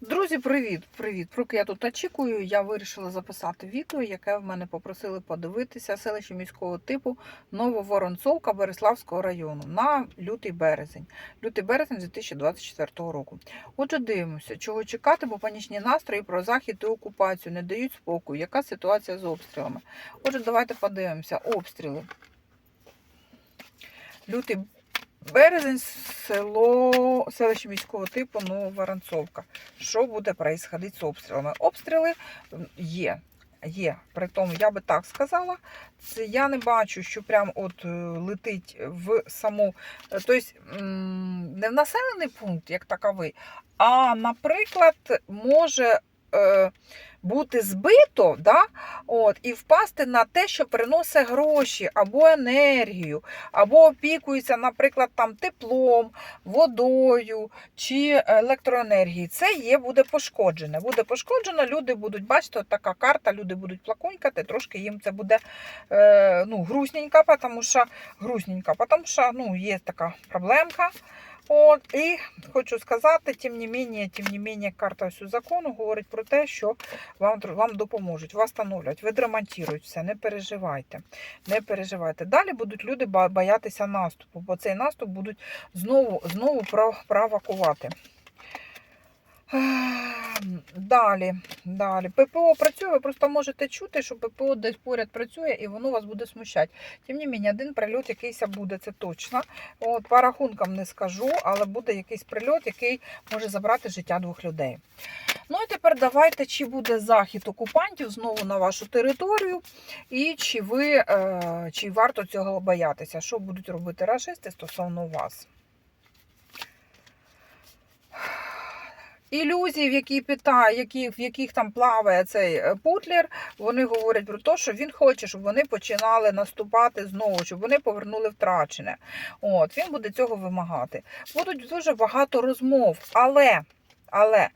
Друзі, привіт! Привіт! Поки я тут очікую, я вирішила записати відео, яке в мене попросили подивитися селище міського типу Нововоронцовка Береславського району на лютий березень. Лютий березень 2024 року. Отже, дивимося, чого чекати, бо панічні настрої про захід і окупацію не дають спокою. Яка ситуація з обстрілами? Отже, давайте подивимося. Обстріли. Лютий Березень, село, селище міського типу Нововоронцовка. Що буде происходити з обстрілами? Обстріли є. Є, при тому, я би так сказала, це я не бачу, що прям от е, летить в саму, е, тобто не в населений пункт, як таковий, а, наприклад, може е, бути збито, да, от, і впасти на те, що приносить гроші або енергію, або опікується, наприклад, там теплом, водою чи електроенергією. Це є, буде пошкоджене. Буде пошкоджено, люди будуть, бачите, от така карта, люди будуть плакунькати, трошки їм це буде е, ну, грустненько, тому що, грустненько, тому що ну, є така проблемка. От, і хочу сказати, тим не менее, тим не менее, карта ось закону говорить про те, що вам, вам допоможуть, вас становлять, відремонтують все, не переживайте. Не переживайте. Далі будуть люди боятися наступу, бо цей наступ будуть знову, знову про- провокувати. Далі, далі. ППО працює, ви просто можете чути, що ППО десь поряд працює і воно вас буде смущати. Тим не менше, один прильот якийсь буде, це точно. От, по рахункам не скажу, але буде якийсь прильот, який може забрати життя двох людей. Ну і тепер давайте, чи буде захід окупантів знову на вашу територію, і чи ви е, чи варто цього боятися, що будуть робити рашисти стосовно вас. Ілюзії, в які питає, які, в яких там плаває цей е, Путлер, вони говорять про те, що він хоче, щоб вони починали наступати знову, щоб вони повернули втрачене. От він буде цього вимагати. Будуть дуже багато розмов, але, але.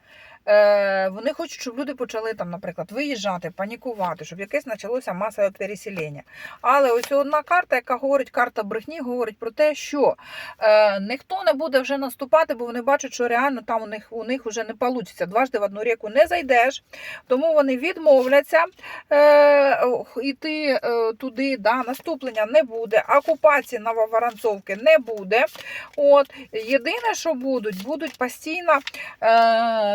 Е, вони хочуть, щоб люди почали там, наприклад, виїжджати, панікувати, щоб якесь почалося масове переселення. Але ось одна карта, яка говорить, карта брехні, говорить про те, що е, ніхто не буде вже наступати, бо вони бачать, що реально там у них у них вже не вийде. Дважди в одну ріку не зайдеш, тому вони відмовляться е, йти е, туди. Да, наступлення не буде, окупації Нововоронцовки не буде. От єдине, що будуть, будуть постійно, е,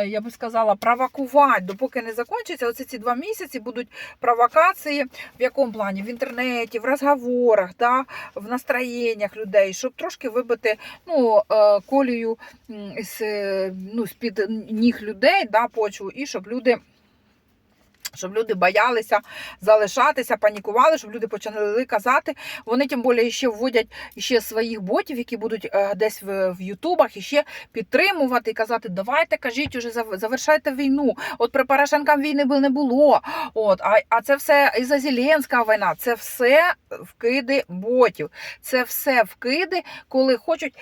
я би сказала, провокувати, допоки не закінчиться. Оце ці два місяці будуть провокації в якому плані? В інтернеті, в розговорах, да, в настроєннях людей, щоб трошки вибити ну, е, колію з, е, ну, з-під ніг людей, да, почву, і щоб люди. Щоб люди боялися залишатися, панікували, щоб люди почали казати. Вони тим більше ще вводять ще своїх ботів, які будуть е, десь в, Ютубах і ще підтримувати і казати, давайте кажіть, уже завершайте війну. От при Порошенка війни не було. От, а, а це все і за Зеленська війна. Це все вкиди ботів. Це все вкиди, коли хочуть,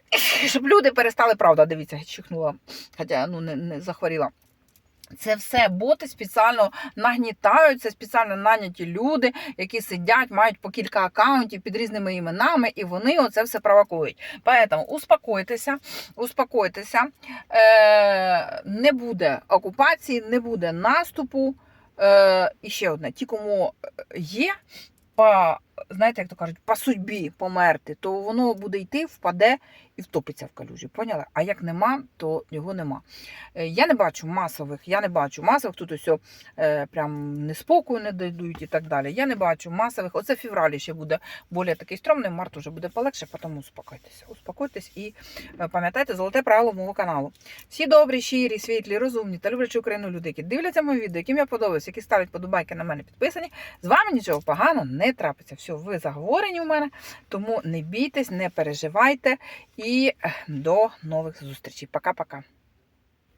щоб люди перестали правда. Дивіться, чихнула, хоча ну не, не захворіла. Це все боти спеціально нагнітають, це спеціально наняті люди, які сидять, мають по кілька акаунтів під різними іменами, і вони оце все провокують. Поэтому успокойтеся, успокойтеся, е, не буде окупації, не буде наступу. Е, і ще одне: ті, кому є по, знаєте, як то кажуть, по судьбі померти, то воно буде йти, впаде і втопиться в калюжі. Поняли? А як нема, то його нема. Е, Я не бачу масових, я не бачу масових, тут ось е, прям неспокою не дойдуть і так далі. Я не бачу масових. Оце в февралі ще буде більш такий стрьомний, март вже буде полегше, тому успокойтеся. Успокойтесь і е, пам'ятайте золоте правило мого каналу. Всі добрі, щирі, світлі, розумні та люблячі Україну люди, які дивляться мої відео, яким я подобаюся, які ставлять подобайки на мене підписані. З вами нічого поганого не трапиться. Все, ви заговорені у мене, тому не бійтесь, не переживайте і до нових зустрічей. Пока-пока.